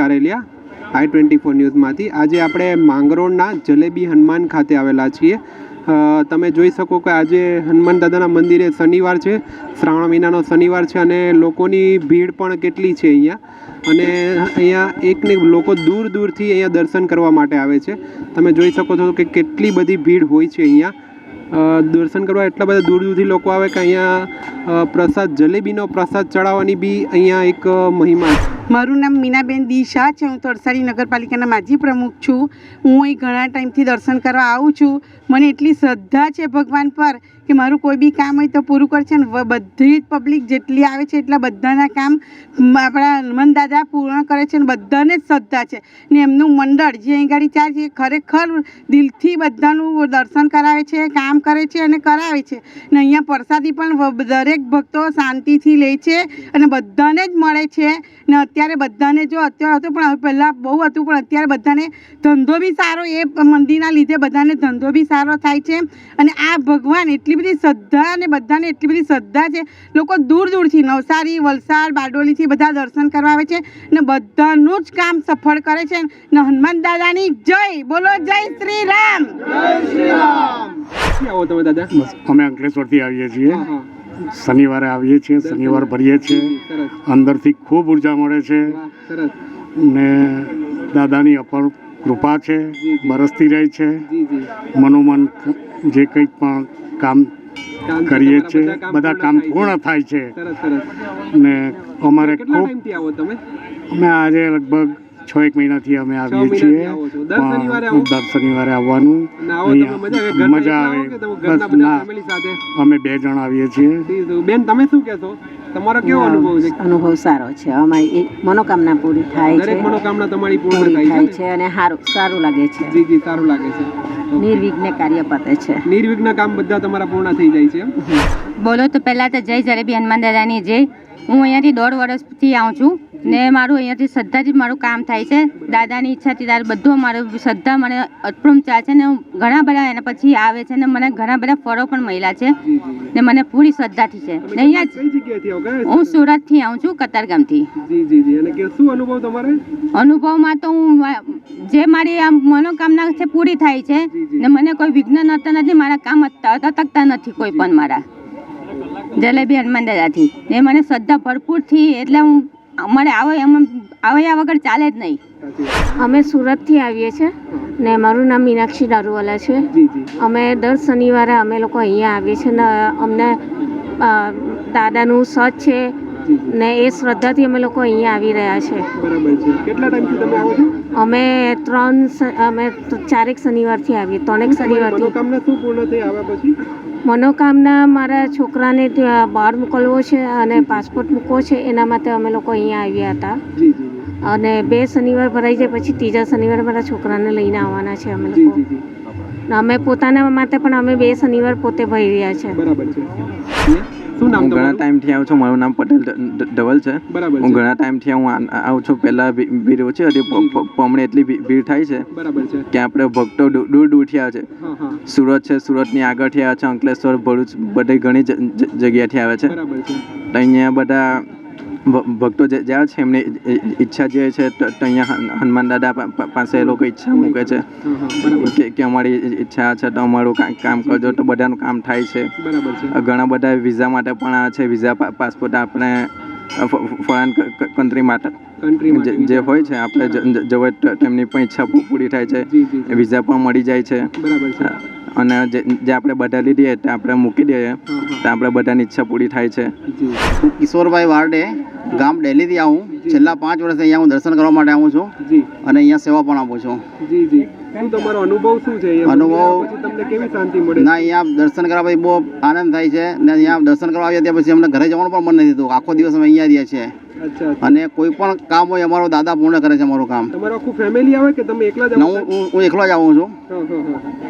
કારેલિયા આઈ twenty four ન્યૂઝમાંથી. આજે આપણે માંગરોળના જલેબી હનુમાન ખાતે આવેલા છીએ. તમે જોઈ શકો કે આજે હનુમાન દાદાના મંદિરે શનિવાર છે. શ્રાવણ મહિનાનો શનિવાર છે અને લોકોની ભીડ પણ કેટલી છે અહીંયા. અને અહીંયા એકને લોકો દૂર દૂરથી અહીંયા દર્શન કરવા માટે આવે છે. તમે જોઈ શકો છો કે કેટલી બધી ભીડ હોય છે અહીંયા. દર્શન કરવા એટલા બધા દૂર દૂરથી લોકો આવે કે અહીંયા પ્રસાદ, જલેબીનો પ્રસાદ ચડાવવાની બી અહીંયા એક મહિમા છે. મારું નામ મીનાબેન દી શાહ છે. હું તરસાડી નગરપાલિકાના માજી પ્રમુખ છું. હું અહીં ઘણા ટાઈમથી દર્શન કરવા આવું છું. મને એટલી શ્રદ્ધા છે ભગવાન પર કે મારું કોઈ બી કામ હોય તો પૂરું કરશે ને બધી જ પબ્લિક જેટલી આવે છે એટલા બધાના કામ આપણા હનુમાન દાદા પૂર્ણ કરે છે ને બધાને જ શ્રદ્ધા છે. ને એમનું મંડળ જે અહીં ગાડી ચાર છે ખરેખર દિલથી બધાનું દર્શન કરાવે છે, કામ કરે છે અને કરાવે છે. ને અહીંયા પ્રસાદી પણ દરેક ભક્તો શાંતિથી લે છે અને બધાને જ મળે છે. ને અત્યારે બધાને જો અત્યારે હતું પણ પહેલાં બહુ હતું પણ અત્યારે બધાને ધંધો બી સારો એ મંદિરના લીધે બધાને ધંધો બી સારો થાય છે. અને આ ભગવાન એટલી બધી શ્રદ્ધા અને બધાને એટલી બધી શ્રદ્ધા છે. લોકો દૂર દૂરથી નવસારી વલસાડ બારડોલીથી બધા દર્શન કરવા આવે છે ને બધાનું જ કામ સફળ કરે છે. ને હનુમાન દાદાની જય. બોલો જય શ્રી રામ. આવો તમે દાદા. અમે અંકલેશ્વરથી આવીએ છીએ. શનિવારે આવીએ છીએ શનિવાર ભરીએ છીએ. અંદરથી ખૂબ ઊર્જા મળે છે. ને દાદાની અપર કૃપા છે બરસતી રહે છે. મનોમન જે કંઈક પણ કામ કરીએ છીએ બધા કામ પૂર્ણ થાય છે. ને અમારે ખૂબ અમે આજે લગભગ છ એક મહિનાથી અમે આવીએ છીએ. દર શનિવારે આવવાનું. મજા આવે? બસ ના. અમે બે જણ આવીએ છીએ. બેન તમે શું કહેશો? તમારો કેવો અનુભવ છે? અનુભવ સારો છે. અમારી એક મનોકામના પૂરી થાય છે. દરેક મનોકામના તમારી પૂર્ણ પૂરી થાય છે અને સારું સારું લાગે છે. જી જી સારું લાગે છે. નિર્વિઘ્ને કાર્ય પતે છે. નિર્વિઘ્ન કામ બધા તમારા પૂર્ણ થઈ જાય છે બોલો તો પહેલાં તો જય જલેબી હનુમાન દાદાની જય હું અહીંયાથી દોઢ વર્ષથી આવું છું. ને મારું અહીંયાથી શ્રદ્ધાથી મારું કામ થાય છે. દાદાની ઈચ્છાથી તારે બધું મારું શ્રદ્ધા મને અટપૂર્ણ ચાલે છે ને ઘણા બધા એના પછી આવે છે ને મને ઘણા બધા ફળો પણ મળ્યા છે ને મને પૂરી શ્રદ્ધાથી છે. ને અહીંયા હું સુરતથી આવું છું કતારગામથી અનુભવમાં તો હું જે મારી આમ મનોકામના છે પૂરી થાય છે ને મને કોઈ વિઘ્ન નતા નથી મારા કામ અટકતા નથી કોઈ પણ મારા. જલેબી હનુમાન દાદાથી. ને મને શ્રદ્ધા ભરપૂરથી એટલે હું અમારે આવે એમ આવ્યા વગર ચાલે જ નહીં. અમે સુરતથી આવીએ છીએ ને મારું નામ મીનાક્ષી દારૂવાલા છે. જી જી. અમે દર શનિવારે અમે લોકો અહીંયા આવીએ છીએ ને અમને દાદાનું સચ છે ને એ શ્રદ્ધાથી અમે લોકો અહીંયા આવી રહ્યા છે. કેટલા ટાઈમથી તમે આવો છો? અમે ત્રણ અમે ચારેક શનિવારથી આવીએ. ત્રણેક શનિવારથી. મનોકામના શું પૂર્ણ થઈ આવ્યા પછી? મનોકામના મારા છોકરાને ત્યાં બહાર મોકલવો છે અને પાસપોર્ટ મૂકવો છે. એના માટે અમે લોકો અહીંયા આવ્યા હતા. અને બે શનિવાર ભરાઈ જાય પછી ત્રીજા શનિવારે મારા છોકરાને લઈને આવવાના છે અમે લોકો. અમે પોતાના માટે પણ અમે બે શનિવાર પોતે ભરી રહ્યા છે. બરાબર છે? શું નામ હું ઘણા ટાઈમથી આવું છું. મારું નામ પટેલ ધવલ છે. બરાબર હું ઘણા ટાઈમથી હું આવું છું. પહેલાં ભીડ ઓછી હતી પમણે એટલી ભીડ થાય છે. બરાબર છે. કે આપણે ભક્તો દૂર દૂર દૂરથી આવે છે સુરત છે સુરતની આગળથી આવે છે અંકલેશ્વર ભરૂચ બધી ઘણી જગ્યાથી આવે છે. બરાબર છે. અહીંયા બધા ભક્તો જે જ્યાં છે એમની ઈચ્છા જે છે અહીંયા હનુમાન દાદા પાસે એ લોકો ઈચ્છા મૂકે છે. કે કે અમારી ઈચ્છા છે તો અમારું કાંઈક કામ કરજો તો બધાનું કામ થાય છે. ઘણા બધા વિઝા માટે પણ આ છે વિઝા પાસપોર્ટ આપણે ફોરેન કન્ટ્રી માટે. માટે જે- હોય છે આપણે જ- જ- તો તેમની પણ ઈચ્છા પૂરી થાય છે. વિઝા પણ મળી જાય છે. અને જે આપણે બધા લીધીએ તે આપણે મૂકી દઈએ તો આપણે બધાની ઈચ્છા પૂરી થાય છે. કિશોરભાઈ વારડે ગામ ડેલીથી આવું છેલ્લા પાંચ વર્ષથી અહીંયા હું દર્શન કરવા માટે આવું છું અને અહીંયા સેવા પણ આપું છું. જી જી. તમારો અનુભવ શું છે? અનુભવ- મંદિર આવ્યા પછી તમને કેવી શાંતિ મળે? ના અહીંયા દર્શન કરવા પછી બહુ આનંદ થાય છે. ને અહીંયા દર્શન કરવા આવ્યા ત્યાં પછી અમને ઘરે જવાનું પણ મન નથી થતું. આખો દિવસ અમે અહીંયા રહીએ છીએ. અને કોઈ પણ કામ હોય અમારો દાદા પૂર્ણ કરે છે અમારું કામ. તમારું આખું ફેમિલી આવે કે તમે એકલા જ હું હું- એકલો જ આવું છું.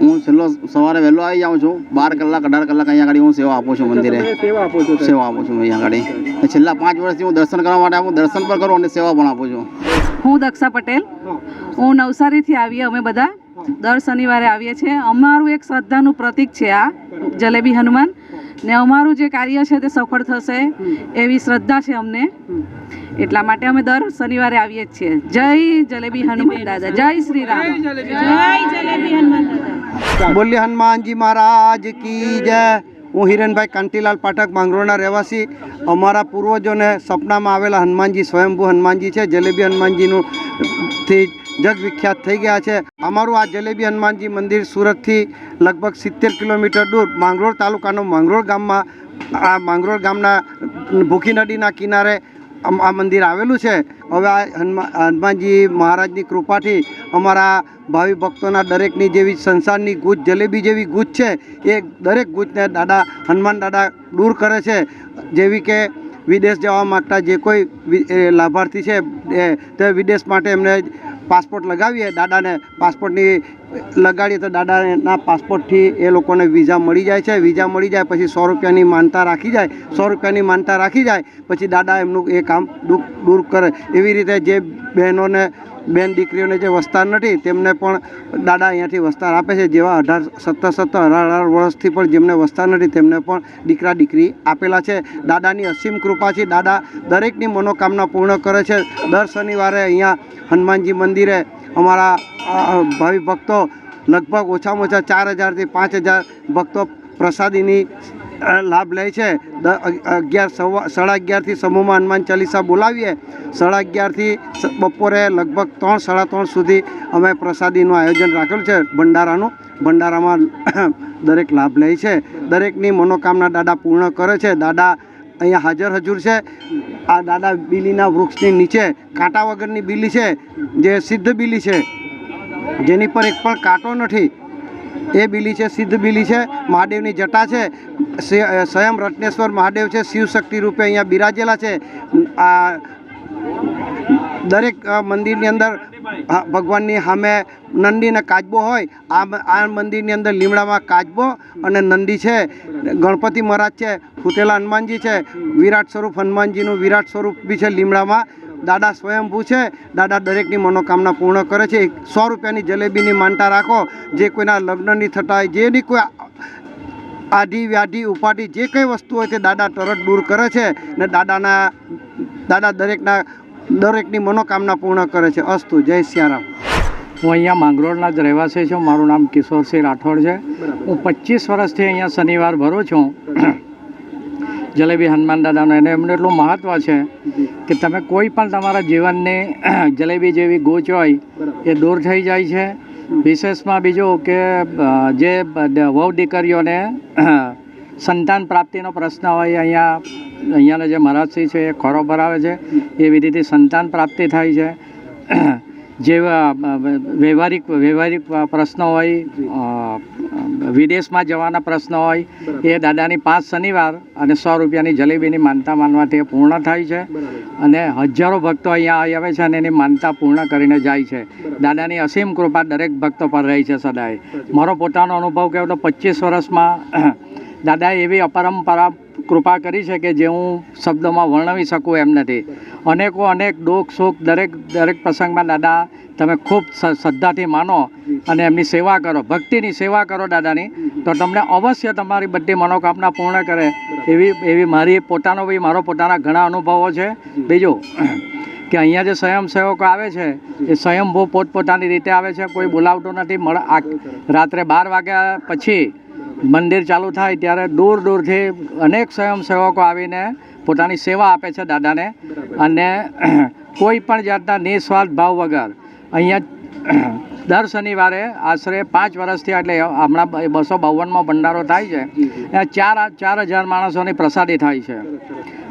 હા છેલ્લો સવારે વહેલો આવી જાઉં છું. બાર કલાક અઢાર કલાક અહીંયા આગળ હું સેવા આપું છું મંદિરે. સેવા આપો છો સેવા આપું છું અહીંયા આગળ. છેલ્લા પાંચ વર્ષથી હું દર્શન કરવા માટે આવું દર્શન પણ કરું અને સેવા પણ આપું છું. હું દક્ષા પટેલ. હું નવસારીથી આવીએ અમે બધા દર શનિવારે આવીએ છીએ. અમારું એક શ્રદ્ધાનું પ્રતીક છે આ જલેબી હનુમાન. ને અમારું જે કાર્ય છે તે સફળ થશે એવી શ્રદ્ધા છે અમને. એટલા માટે અમે દર શનિવારે આવીએ જ છીએ. જય જલેબી હનુમાન દાદા. જય શ્રી રામ. બોલ્ય હનુમાનજી મહારાજ કી જય. હું હિરેનભાઈ કાંતિલાલ પાઠક માંગરોળના રહેવાસી. અમારા પૂર્વજોને સપનામાં આવેલા હનુમાનજી સ્વયંભૂ હનુમાનજી છે. જલેબી હનુમાનજીનું થી જગ વિખ્યાત થઈ ગયા છે. અમારું આ જલેબી હનુમાનજી મંદિર સુરતથી લગભગ સિત્તેર કિલોમીટર દૂર માંગરોળ તાલુકાનો માંગરોળ ગામમાં, આ માંગરોળ ગામના ભૂખી નદીના કિનારે આ મંદિર આવેલું છે. હવે આ હનુમા, હનુમાનજી મહારાજની કૃપાથી અમારા ભાવિ ભક્તોના દરેકની જેવી સંસારની ગૂંચ જલેબી જેવી ગૂંચ છે એ દરેક ગૂંચને દાદા, હનુમાન દાદા દૂર કરે છે. જેવી કે વિદેશ જવા માગતા જે કોઈ લાભાર્થી છે તે વિદેશ માટે એમને પાસપોર્ટ લગાવીએ, દાદાને પાસપોર્ટની લગાડીએ તો દાદાના પાસપોર્ટથી એ લોકોને વિઝા મળી જાય છે. વિઝા મળી જાય પછી સો રૂપિયાની માનતા રાખી જાય. સો રૂપિયાની માનતા રાખી જાય, પછી દાદા એમનું એ કામ દુઃખ દૂર કરે. એવી રીતે જે બહેનોને બેન દીકરીઓને જે વસ્તાર નથી, તેમને પણ દાદા અહીંયાથી વસ્તાર આપે છે. જેવા અઢાર, સત્તર સત્તર, અઢાર અઢાર વર્ષથી પણ જેમને વસ્તાર નથી, તેમને પણ દીકરા, દીકરી આપેલા છે. દાદાની અસીમ કૃપાથી દાદા દરેકની મનોકામના પૂર્ણ કરે છે. દર શનિવારે અહીંયા હનુમાનજી મંદિરે અમારા ભાવિ ભક્તો લગભગ ઓછામાં ઓછા ચાર હજારથી પાંચ હજાર ભક્તો પ્રસાદીની લાભ લે છે. અગિયાર સવા સાડા અગિયારથી સમૂહમાં હનુમાન ચાલીસા બોલાવીએ. સાડા અગિયારથી બપોરે લગભગ ત્રણ, સાડા ત્રણ સુધી અમે પ્રસાદીનું આયોજન રાખેલું છે ભંડારાનું. ભંડારામાં દરેક લાભ લે છે. દરેકની મનોકામના દાદા પૂર્ણ કરે છે. દાદા અહીંયા હાજર હજુર છે. આ દાદા બીલીના વૃક્ષની નીચે કાંટા વગરની બીલી છે. જે સિદ્ધ બીલી છે. જેની પર એક પણ કાંટો નથી. એ બીલી છે, સિદ્ધ બીલી છે, મહાદેવની જટા છે. સ્વયં રત્નેશ્વર મહાદેવ છે શિવ શક્તિ રૂપે અહીંયા બિરાજેલા છે. આ દરેક મંદિરની અંદર ભગવાનની સામે નંદી અને કાચબો હોય, આ આ મંદિરની અંદર લીમડામાં કાચબો અને નંદી છે. ગણપતિ મહારાજ છે, ફૂટેલા હનુમાનજી છે, વિરાટ સ્વરૂપ હનુમાનજીનું વિરાટ સ્વરૂપ બી છે લીમડામાં. દાદા સ્વયંભૂ છે દાદા દરેકની મનોકામના પૂર્ણ કરે છે. સો રૂપિયાની જલેબીની માનતા રાખો. જે કોઈના લગ્નની થતા હોય જેની કોઈ આધી વ્યાધિ ઉપાધિ જે કંઈ વસ્તુ હોય તે દાદા તરત દૂર કરે છે ને દાદાના દાદા દરેકના દરેકની મનોકામના પૂર્ણ કરે છે. અસ્તુ. જય સિયારામ. હું અહીંયા માંગરોળના જ રહેવાસી છું. મારું નામ કિશોરસિંહ રાઠોડ છે. હું પચીસ વર્ષથી અહીંયા શનિવાર ભરું છું. જલેબી હનુમાન દાદાનો એને એમનું એટલું મહત્ત્વ છે કે તમે કોઈ પણ તમારા જીવનની જલેબી જેવી ગોચ હોય એ દૂર થઈ જાય છે. વિશેષમાં બીજું કે જે વહુ દીકરીઓને સંતાન પ્રાપ્તિનો પ્રશ્ન હોય અહીંયા અહીંયાના જે મહારાજશ્રી છે એ ખોરો ભરાવે છે. એવી વિધિથી સંતાન પ્રાપ્તિ થાય છે. જેવા વ્યવહારિક વ્યવહારિક પ્રશ્નો હોય વિદેશમાં જવાના પ્રશ્નો હોય એ દાદાની પાંચ શનિવાર અને સો રૂપિયાની જલેબીની માનતા માનવાથી એ પૂર્ણ થાય છે. અને હજારો ભક્તો અહીંયા આવે છે અને એની માનતા પૂર્ણ કરીને જાય છે. દાદાની અસીમ કૃપા દરેક ભક્તો પર રહી છે સદાય. મારો પોતાનો અનુભવ કહેવો તો પચીસ વર્ષમાં દાદાએ એવી અપરંપરા કૃપા કરી છે કે જે હું શબ્દોમાં વર્ણવી શકું એમ નથી. અનેકો અનેક દુઃખ, સુખ દરેક દરેક પ્રસંગમાં, દાદા, તમે ખૂબ શ્રદ્ધાથી માનો અને એમની સેવા કરો, ભક્તિની સેવા કરો દાદાની. તો તમને અવશ્ય તમારી બધી મનોકામના પૂર્ણ કરે. એવી એવી મારી પોતાનો બી મારો પોતાના ઘણા અનુભવો છે. બીજું, કે અહીંયા જે સ્વયંસેવકો આવે છે, એ સ્વયંભૂ પોતપોતાની રીતે આવે છે. કોઈ બોલાવતો નથી. મળ આ રાત્રે બાર વાગ્યા પછી મંદિર ચાલુ થાય ત્યારે દૂર દૂરથી અનેક સ્વયંસેવકો આવીને પોતાની સેવા આપે છે દાદાને. અને કોઈ પણ જાતના નિસ્વાર્થ ભાવ વગર અહીંયા દર શનિવારે આશરે પાંચ વર્ષથી એટલે હમણાં બસો બાવનમાં ભંડારો થાય છે. ત્યાં ચાર ચાર હજાર માણસોની પ્રસાદી થાય છે.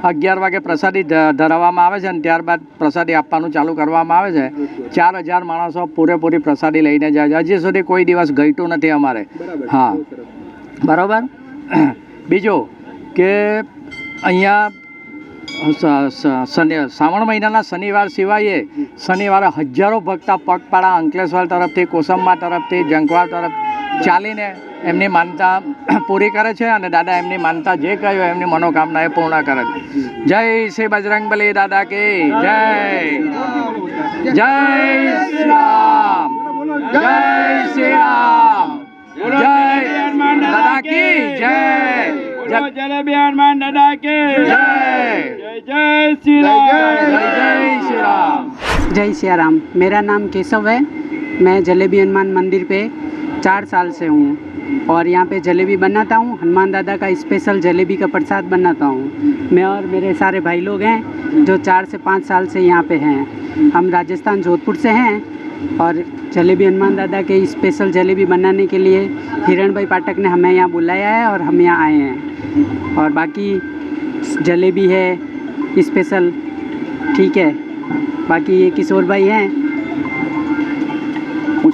અગિયાર વાગે પ્રસાદી ધરાવવામાં આવે છે અને ત્યારબાદ પ્રસાદી આપવાનું ચાલુ કરવામાં આવે છે. ચાર હજાર માણસો પૂરેપૂરી પ્રસાદી લઈને જાય છે. હજી સુધી કોઈ દિવસ ઘટ્યું નથી અમારે. હા. બરાબર? બીજું કે અહીંયા શ્રાવણ મહિનાના શનિવાર સિવાય શનિવારે હજારો ભક્ત પગપાળા અંકલેશ્વર તરફથી કોસંબા તરફથી જંકવાડ તરફ ચાલીને એમની માનતા પૂરી કરે છે અને દાદા એમની માનતા જે કહ્યું એમની મનોકામના એ પૂર્ણ કરે છે. જય શ્રી બજરંગબલી દાદા કે જય. જય શ્રી રામ. જય શ્રી રામ. જય દાદા કી જય જય જલેબી હનુમાન દાદા કે જય જય શ્રી રામ જય જય શ્રી રામ जय सिया राम मेरा नाम केशव है मैं जलेबी हनुमान मंदिर पे चार साल से हूँ और यहाँ पे जलेबी बनाता हूँ हनुमान दादा का स्पेशल जलेबी का प्रसाद बनाता हूँ मैं और मेरे सारे भाई लोग हैं जो चार से पाँच साल से यहाँ पे हैं हम राजस्थान जोधपुर से हैं और जलेबी हनुमान दादा के स्पेशल जलेबी बनाने के लिए हिरण भाई पाठक ने हमें यहाँ बुलाया है और हम यहाँ आए हैं। और बाकी जलेबी है स्पेशल ठीक है। बाकी ये किशोर भाई हैं।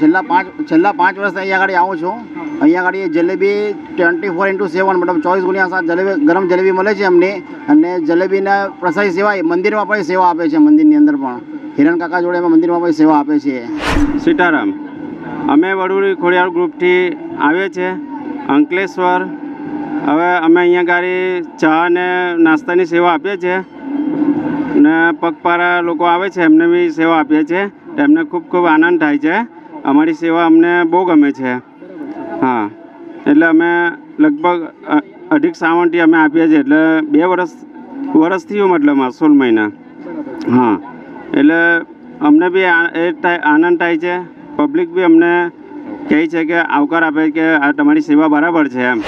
છેલ્લા પાંચ છેલ્લા પાંચ વર્ષથી અહીંયા આગળ આવું છું. અહીંયા આગળ jalebi twenty four into seven મતલબ ચોવીસ ગુણ્યા સાત જલેબી, ગરમ જલેબી મળે છે અમને અને જલેબીના પ્રસાદી સેવા મંદિરમાં પણ સેવા આપે છે મંદિરની અંદર પણ. હિરણ કાકા જોડે અમે મંદિરમાં પણ સેવા આપે છે. સીતારામ, અમે વડુડી ખોડિયાર ગ્રુપથી આવીએ છીએ, અંકલેશ્વર. હવે અમે અહીંયા ગાડી ચા અને નાસ્તાની સેવા આપીએ છીએ. ને પગપાળા લોકો આવે છે, એમને બી સેવા આપીએ છીએ. એમને ખૂબ ખૂબ આનંદ થાય છે. અમારી સેવા અમને બહુ ગમે છે. હા. એટલે અમે લગભગ અઢીક સાવનથી અમે આપીએ છીએ. એટલે બે વર્ષ વર્ષ થયું મતલબ સોળ મહિના. હા. એટલે અમને બી એ આનંદ થાય છે. પબ્લિક બી અમને કહે છે કે, આવકાર આપે કે આ તમારી સેવા બરાબર છે એમ.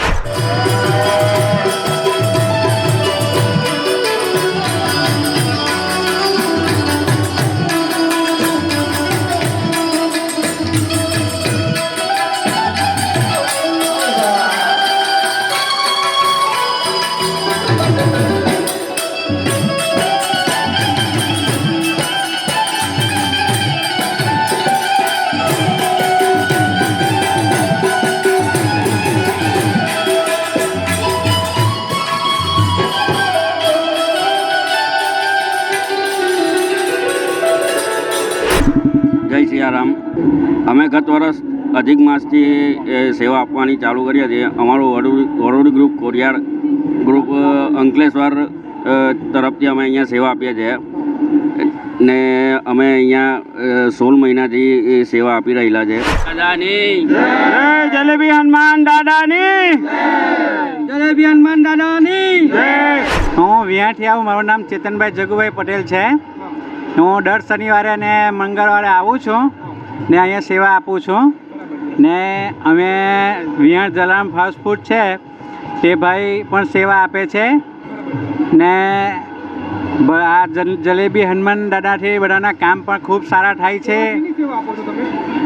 ગત વર્ષ અધિક માસથી એ સેવા આપવાની ચાલુ કરી હતી. અમારું વરુડ વડોદરી ગ્રુપ કોરિયાર ગ્રુપ અંકલેશ્વર તરફથી અમે અહીંયા સેવા આપીએ છીએ. ને અમે અહીંયા સોળ મહિનાથી સેવા આપી રહેલા છે. દાદાની! જલેબી હનુમાન દાદાની! જલેબી હનુમાન દાદાની! હું વિયાથી આવું. મારું નામ ચેતનભાઈ જગુભાઈ પટેલ છે. હું દર શનિવારે અને મંગળવારે આવું છું. ને અહીંયા સેવા આપું છું. ને અમે વિયાણ જલારામ ફાસ્ટ ફૂડ છે તે ભાઈ પણ સેવા આપે છે. ને આ જલ- જલેબી હનુમાન દાદાથી બધાના કામ પણ ખૂબ સારા થાય છે.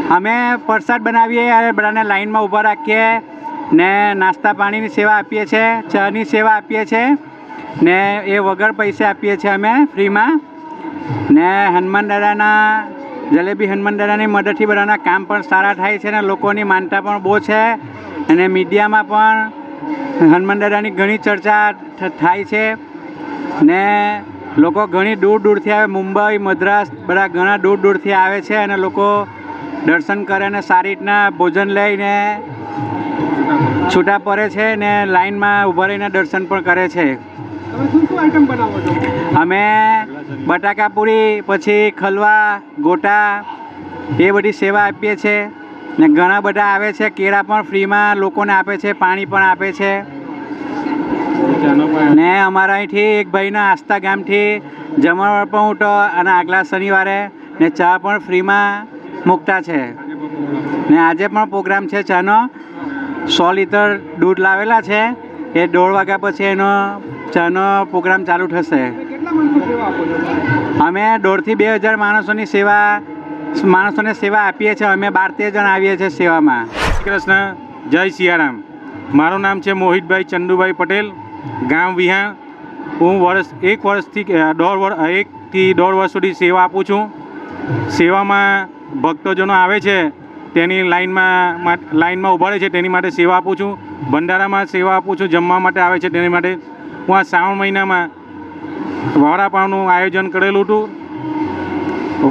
અમે પ્રસાદ બનાવીએ અને બધાને લાઈનમાં ઊભા રાખીએ ને નાસ્તા પાણીની સેવા આપીએ છીએ ચાની સેવા આપીએ છીએ ને એ વગર પૈસે આપીએ છીએ અમે ફ્રીમાં. ને હનુમાન દાદાના જલેબી હનુમાન દાદાની મદદથી બધાના કામ પણ સારા થાય છે અને લોકોની માનતા પણ બહુ છે. અને મીડિયામાં પણ હનુમાન દાદાની ઘણી ચર્ચા થાય છે. ને લોકો ઘણી દૂર દૂરથી આવે મુંબઈ મદ્રાસ બધા ઘણા દૂર દૂરથી આવે છે અને લોકો દર્શન કરે અને સારી રીતના ભોજન લઈને છૂટા પડે છે ને લાઈનમાં ઊભા રહીને દર્શન પણ કરે છે? અમે બટાકા પૂરી, પછી ખલવા, ગોટા, એ બધી સેવા આપીએ છીએ ને ઘણા બધા આવે છે, કેળા પણ ફ્રીમાં લોકોને આપે છે, પાણી પણ આપે છે. ને અમારા અહીંથી એક ભાઈના આસ્થા ગામથી જમણવાર પણ ઉઠો અને આગલા શનિવારે ને ચા પણ ફ્રીમાં મૂકતા છે. ને આજે પણ પ્રોગ્રામ છે ચાનો. સો લીટર દૂધ લાવેલા છે. એ દોઢ વાગ્યા પછી એનો ચાનો પ્રોગ્રામ ચાલુ થશે. અમે દોઢથી બે હજાર માણસોની સેવા, માણસોને સેવા આપીએ છીએ, અમે બાર તેર જણ આવીએ છીએ સેવામાં. શ્રી કૃષ્ણ, જય સિયારામ. મારું નામ છે મોહિતભાઈ ચંદુભાઈ પટેલ, ગામ વિહાણ. હું વર્ષ, એક વર્ષથી દોઢ વર્ષ એકથી દોઢ વર્ષ સુધી સેવા આપું છું. સેવામાં ભક્તજનો આવે છે, તેની લાઇનમાં લાઈનમાં ઊભા રહે છે, તેની માટે સેવા આપું છું. ભંડારામાં સેવા આપું છું, જમવા માટે આવે છે, તેની માટે. હું આ શ્રાવણ મહિનામાં વડાપાવનું આયોજન કરેલું હતું.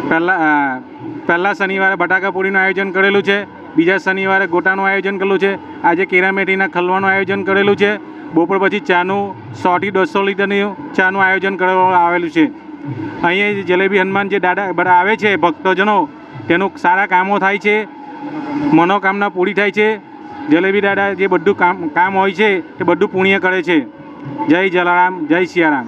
પહેલાં પહેલાં શનિવારે બટાકા પૂરીનું આયોજન કરેલું છે. બીજા શનિવારે ગોટાનું આયોજન કરેલું છે. આજે કેરામેટીના ખલવાનું આયોજન કરેલું છે. બપોર પછી ચાનું સોથી દોઢસો લીટરની ચાનું આયોજન કરવામાં આવેલું છે. અહીંયા જલેબી હનુમાન જે દાદા બધા આવે છે, ભક્તજનો, તેનું સારા કામો થાય છે. મનોકામના પૂરી થાય છે. જલેબી દાદા જે બધું કામ કામ હોય છે, તે બધું પુણ્ય કરે છે. જય જલારામ, જય સિયારામ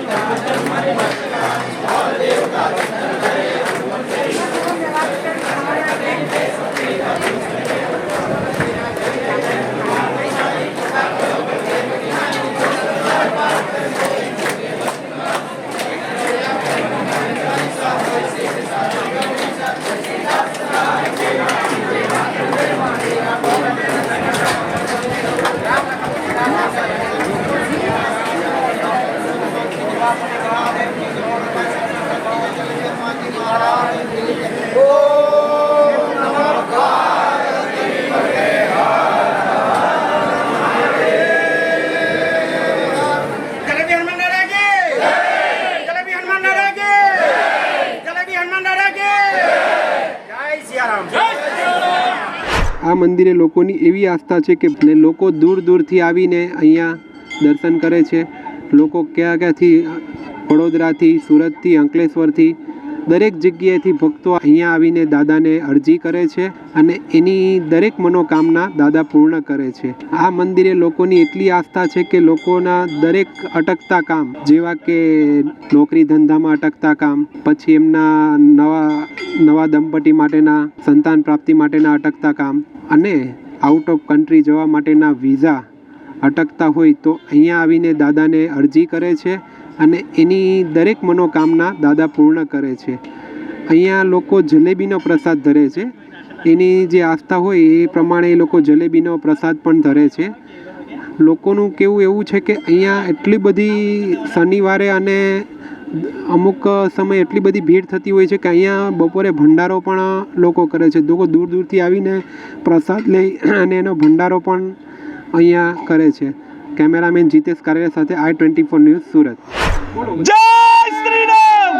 મંદિરે લોકોની એવી આસ્થા છે કે લોકો દૂર દૂરથી આવીને અહીંયા દર્શન કરે છે. લોકો ક્યાં ક્યાંથી વડોદરાથી, સુરતથી, અંકલેશ્વરથી, દરેક જગ્યાએથી ભક્તો અહીંયા આવીને દાદાને અરજી કરે છે અને એની દરેક મનોકામના દાદા પૂર્ણ કરે છે. આ મંદિરે લોકોની એટલી આસ્થા છે કે લોકોના દરેક અટકતા કામ, જેવા કે નોકરી ધંધામાં અટકતા કામ, પછી એમના નવા નવા દંપતી માટેના, સંતાન પ્રાપ્તિ માટેના અટકતા કામ અને આઉટ ઓફ કન્ટ્રી જવા માટેના વિઝા અટકતા હોય તો અહીંયા આવીને દાદાને અરજી કરે છે અને એની દરેક મનોકામના દાદા પૂર્ણ કરે છે. અહીંયા લોકો જલેબીનો પ્રસાદ ધરે છે. એની જે આસ્થા હોય એ પ્રમાણે એ લોકો જલેબીનો પ્રસાદ પણ ધરે છે. લોકોનું કેવું એવું છે કે અહીંયા એટલી બધી શનિવારે અને અમુક સમય એટલી બધી ભીડ થતી હોય છે કે અહીંયા બપોરે ભંડારો પણ લોકો કરે છે. લોકો દૂર દૂરથી આવીને પ્રસાદ લઈ અને એનો ભંડારો પણ અહીંયા કરે છે. કેમેરામેન જીતેશ કારેલા સાથે I twenty four news Surat. જય શ્રી રામ!